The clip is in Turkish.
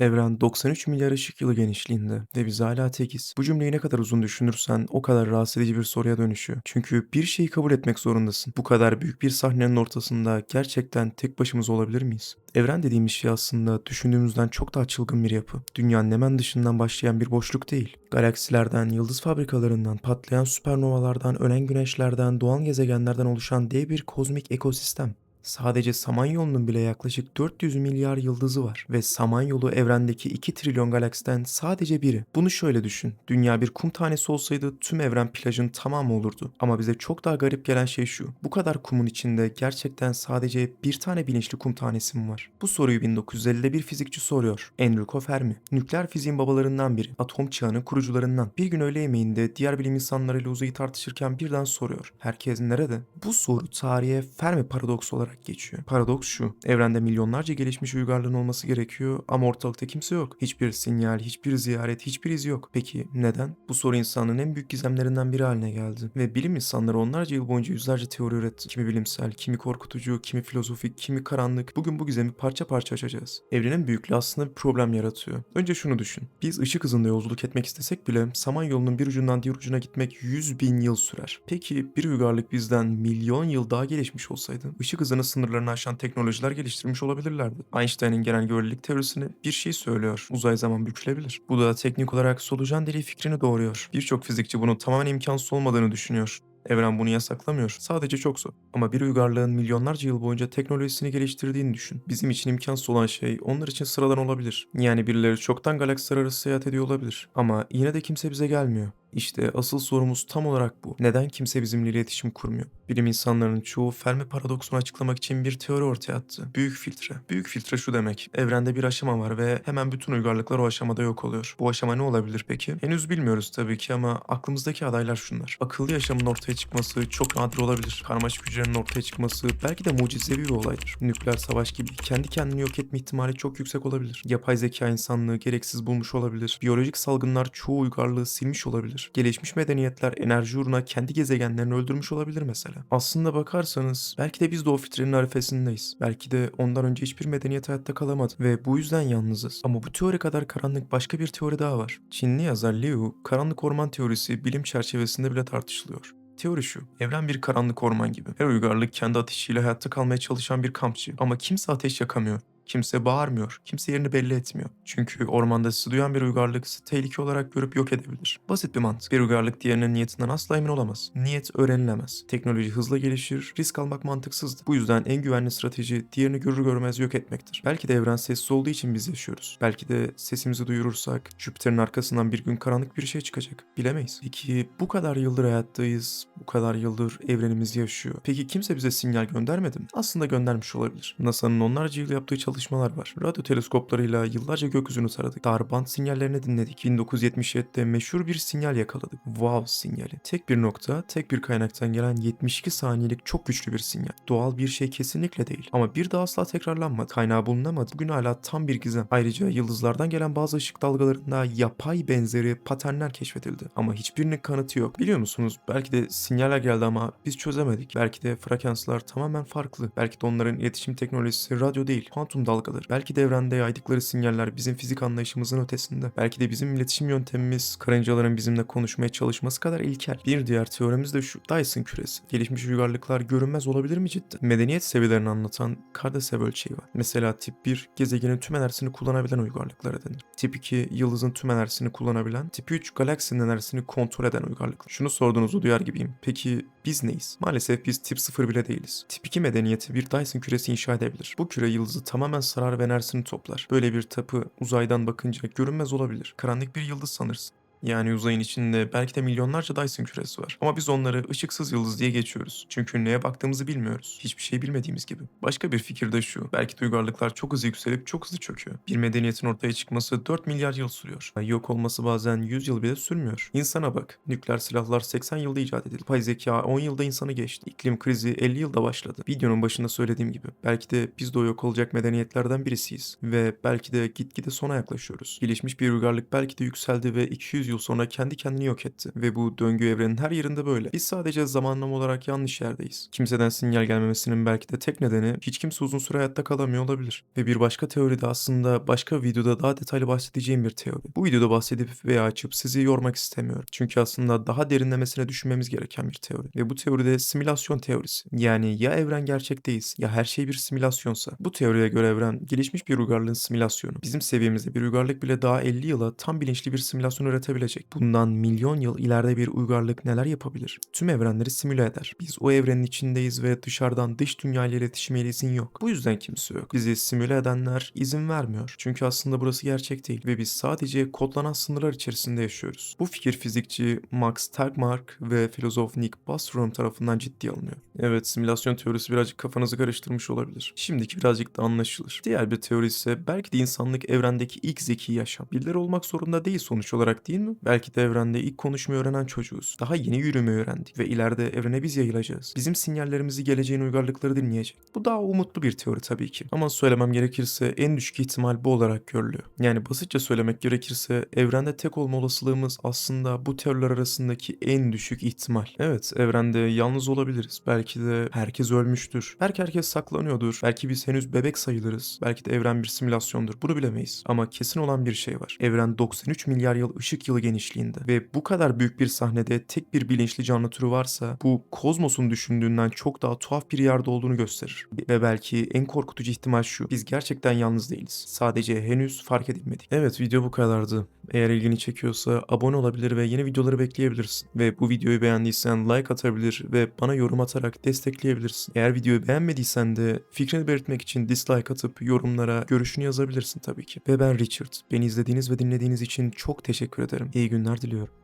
Evren 93 milyar ışık yılı genişliğinde ve biz hala tekiz. Bu cümleyi ne kadar uzun düşünürsen o kadar rahatsız edici bir soruya dönüşüyor. Çünkü bir şeyi kabul etmek zorundasın. Bu kadar büyük bir sahnenin ortasında gerçekten tek başımıza olabilir miyiz? Evren dediğimiz şey aslında düşündüğümüzden çok daha çılgın bir yapı. Dünyanın hemen dışından başlayan bir boşluk değil. Galaksilerden, yıldız fabrikalarından, patlayan süpernovalardan, ölen güneşlerden, doğal gezegenlerden oluşan dev bir kozmik ekosistem. Sadece Samanyolu'nun bile yaklaşık 400 milyar yıldızı var ve Samanyolu evrendeki 2 trilyon galaksiden sadece biri. Bunu şöyle düşün. Dünya bir kum tanesi olsaydı tüm evren plajın tamamı olurdu. Ama bize çok daha garip gelen şey şu. Bu kadar kumun içinde gerçekten sadece bir tane bilinçli kum tanesi mi var? Bu soruyu 1950'de bir fizikçi soruyor. Enrico Fermi. Nükleer fiziğin babalarından biri. Atom çağının kurucularından. Bir gün öğle yemeğinde diğer bilim insanlarıyla uzayı tartışırken birden soruyor. Herkes nerede? Bu soru tarihe Fermi paradoksu olarak geçiyor. Paradoks şu. Evrende milyonlarca gelişmiş uygarlığın olması gerekiyor ama ortalıkta kimse yok. Hiçbir sinyal, hiçbir ziyaret, hiçbir iz yok. Peki neden? Bu soru insanlığın en büyük gizemlerinden biri haline geldi. Ve bilim insanları onlarca yıl boyunca yüzlerce teori üretti. Kimi bilimsel, kimi korkutucu, kimi filozofik, kimi karanlık. Bugün bu gizemi parça parça açacağız. Evrenin büyüklüğü aslında bir problem yaratıyor. Önce şunu düşün. Biz ışık hızında yolculuk etmek istesek bile Samanyolu'nun bir ucundan diğer ucuna gitmek 100 bin yıl sürer. Peki bir uygarlık bizden milyon yıl daha gelişmiş olsaydı ışık hızını sınırlarını aşan teknolojiler geliştirmiş olabilirlerdi. Einstein'ın genel görelilik teorisini bir şey söylüyor. Uzay zaman bükülebilir. Bu da teknik olarak solucan deliği fikrini doğuruyor. Birçok fizikçi bunun tamamen imkansız olmadığını düşünüyor. Evren bunu yasaklamıyor. Sadece çok zor. Ama bir uygarlığın milyonlarca yıl boyunca teknolojisini geliştirdiğini düşün. Bizim için imkansız olan şey onlar için sıradan olabilir. Yani birileri çoktan galaksiler arası seyahat ediyor olabilir. Ama yine de kimse bize gelmiyor. İşte asıl sorumuz tam olarak bu. Neden kimse bizimle iletişim kurmuyor? Bilim insanlarının çoğu Fermi paradoksunu açıklamak için bir teori ortaya attı. Büyük filtre. Büyük filtre şu demek. Evrende bir aşama var ve hemen bütün uygarlıklar o aşamada yok oluyor. Bu aşama ne olabilir peki? Henüz bilmiyoruz tabii ki ama aklımızdaki adaylar şunlar. Akıllı yaşamın ortaya çıkması çok nadir olabilir. Karmaşık hücrenin ortaya çıkması belki de mucizevi bir olaydır. Nükleer savaş gibi kendi kendini yok etme ihtimali çok yüksek olabilir. Yapay zeka insanlığı gereksiz bulmuş olabilir. Biyolojik salgınlar çoğu uygarlığı silmiş olabilir. Gelişmiş medeniyetler enerji uğruna kendi gezegenlerini öldürmüş olabilir mesela. Aslında bakarsanız belki de biz de o fitrenin arifesindeyiz. Belki de ondan önce hiçbir medeniyet hayatta kalamadı ve bu yüzden yalnızız. Ama bu teori kadar karanlık başka bir teori daha var. Çinli yazar Liu, karanlık orman teorisi bilim çerçevesinde bile tartışılıyor. Teori şu. Evren bir karanlık orman gibi. Her uygarlık kendi ateşiyle hayatta kalmaya çalışan bir kampçı. Ama kimse ateş yakamıyor. Kimse bağırmıyor. Kimse yerini belli etmiyor. Çünkü ormanda sizi duyan bir uygarlık sizi tehlike olarak görüp yok edebilir. Basit bir mantık. Bir uygarlık diğerinin niyetinden asla emin olamaz. Niyet öğrenilemez. Teknoloji hızla gelişir, risk almak mantıksızdır. Bu yüzden en güvenli strateji diğerini görür görmez yok etmektir. Belki de evren sessiz olduğu için biz yaşıyoruz. Belki de sesimizi duyurursak Jüpiter'in arkasından bir gün karanlık bir şey çıkacak. Bilemeyiz. Peki bu kadar yıldır hayattayız, bu kadar yıldır evrenimiz yaşıyor. Peki kimse bize sinyal göndermedi mi? Aslında göndermiş olabilir. NASA'nın onlarca yıl yaptığı çalışmalar var. Radyo teleskoplarıyla yıllarca gökyüzünü taradık. Darband sinyallerini dinledik. 1977'de meşhur bir sinyal yakaladık. Wow sinyali. Tek bir nokta, tek bir kaynaktan gelen 72 saniyelik çok güçlü bir sinyal. Doğal bir şey kesinlikle değil. Ama bir daha asla tekrarlanmadı. Kaynağı bulunamadı. Bugün hala tam bir gizem. Ayrıca yıldızlardan gelen bazı ışık dalgalarında yapay benzeri paternler keşfedildi. Ama hiçbirinin kanıtı yok. Biliyor musunuz? Belki de sinyaller geldi ama biz çözemedik. Belki de frekanslar tamamen farklı. Belki de onların iletişim teknolojisi radyo değil, kuantum dalgaları. Belki de evrende yaydıkları sinyaller bizim fizik anlayışımızın ötesinde. Belki de bizim iletişim yöntemimiz karıncaların bizimle konuşmaya çalışması kadar ilkel. Bir diğer teorimiz de şu. Dyson küresi. Gelişmiş uygarlıklar görünmez olabilir mi cidden? Medeniyet seviyelerini anlatan Kardashev ölçeği var. Mesela tip 1 gezegenin tüm enerjisini kullanabilen uygarlıklara denir. Tip 2 yıldızın tüm enerjisini kullanabilen. Tip 3 galaksinin enerjisini kontrol eden uygarlıklar. Şunu sorduğunuzu duyar gibiyim. Peki biz neyiz? Maalesef biz tip 0 bile değiliz. Tip 2 medeniyeti bir Dyson küresi inşa edebilir. Bu küre yıldızı tamamen sarar ve enerjisini toplar. Böyle bir tapı uzaydan bakınca görünmez olabilir. Karanlık bir yıldız sanırsın. Yani uzayın içinde belki de milyonlarca Dyson küresi var. Ama biz onları ışıksız yıldız diye geçiyoruz. Çünkü neye baktığımızı bilmiyoruz. Hiçbir şey bilmediğimiz gibi. Başka bir fikir de şu. Belki de uygarlıklar çok hızlı yükselip çok hızlı çöküyor. Bir medeniyetin ortaya çıkması 4 milyar yıl sürüyor. Yok olması bazen 100 yıl bile sürmüyor. İnsana bak. Nükleer silahlar 80 yılda icat edildi. Yapay zeka 10 yılda insanı geçti. İklim krizi 50 yılda başladı. Videonun başında söylediğim gibi. Belki de biz de o yok olacak medeniyetlerden birisiyiz. Ve belki de gitgide sona yaklaşıyoruz. Gelişmiş bir uygarlık belki de yükseldi ve 200 yıl sonra kendi kendini yok etti. Ve bu döngü evrenin her yerinde böyle. Biz sadece zamanlama olarak yanlış yerdeyiz. Kimseden sinyal gelmemesinin belki de tek nedeni hiç kimse uzun süre hayatta kalamıyor olabilir. Ve bir başka teori de aslında başka videoda daha detaylı bahsedeceğim bir teori. Bu videoda bahsedip veya açıp sizi yormak istemiyorum. Çünkü aslında daha derinlemesine düşünmemiz gereken bir teori. Ve bu teoride simülasyon teorisi. Yani ya evren gerçek değilse ya her şey bir simülasyonsa. Bu teoriye göre evren gelişmiş bir uygarlığın simülasyonu. Bizim seviyemizde bir uygarlık bile daha 50 yıla tam bilinçli bir simülasyon üretebilecek. Bundan milyon yıl ileride bir uygarlık neler yapabilir? Tüm evrenleri simüle eder. Biz o evrenin içindeyiz ve dışarıdan dış dünya ile iletişime izin yok. Bu yüzden kimse yok. Bizi simüle edenler izin vermiyor. Çünkü aslında burası gerçek değil ve biz sadece kodlanan sınırlar içerisinde yaşıyoruz. Bu fikir fizikçi Max Tegmark ve filozof Nick Bostrom tarafından ciddiye alınıyor. Evet simülasyon teorisi birazcık kafanızı karıştırmış olabilir. Şimdiki birazcık da anlaşılır. Diğer bir teori ise belki de insanlık evrendeki ilk zeki yaşam. Birileri olmak zorunda değil sonuç olarak değil mi? Belki de evrende ilk konuşmayı öğrenen çocuğuz. Daha yeni yürümeyi öğrendik ve ileride evrene biz yayılacağız. Bizim sinyallerimizi geleceğin uygarlıkları dinleyecek. Bu daha umutlu bir teori tabii ki. Ama söylemem gerekirse en düşük ihtimal bu olarak görülüyor. Yani basitçe söylemek gerekirse evrende tek olma olasılığımız aslında bu teoriler arasındaki en düşük ihtimal. Evet evrende yalnız olabiliriz. Belki de herkes ölmüştür. Belki herkes saklanıyordur. Belki biz henüz bebek sayılırız. Belki de evren bir simülasyondur. Bunu bilemeyiz. Ama kesin olan bir şey var. Evren 93 milyar yıl ışık yılı genişliğinde ve bu kadar büyük bir sahnede tek bir bilinçli canlı türü varsa bu kozmosun düşündüğünden çok daha tuhaf bir yerde olduğunu gösterir. Ve belki en korkutucu ihtimal şu. Biz gerçekten yalnız değiliz. Sadece henüz fark edilmedik. Evet video bu kadardı. Eğer ilgini çekiyorsa abone olabilir ve yeni videoları bekleyebilirsin. Ve bu videoyu beğendiysen like atabilir ve bana yorum atarak destekleyebilirsin. Eğer videoyu beğenmediysen de fikrini belirtmek için dislike atıp yorumlara görüşünü yazabilirsin tabii ki. Ve ben Richard. Beni izlediğiniz ve dinlediğiniz için çok teşekkür ederim. İyi günler diliyorum.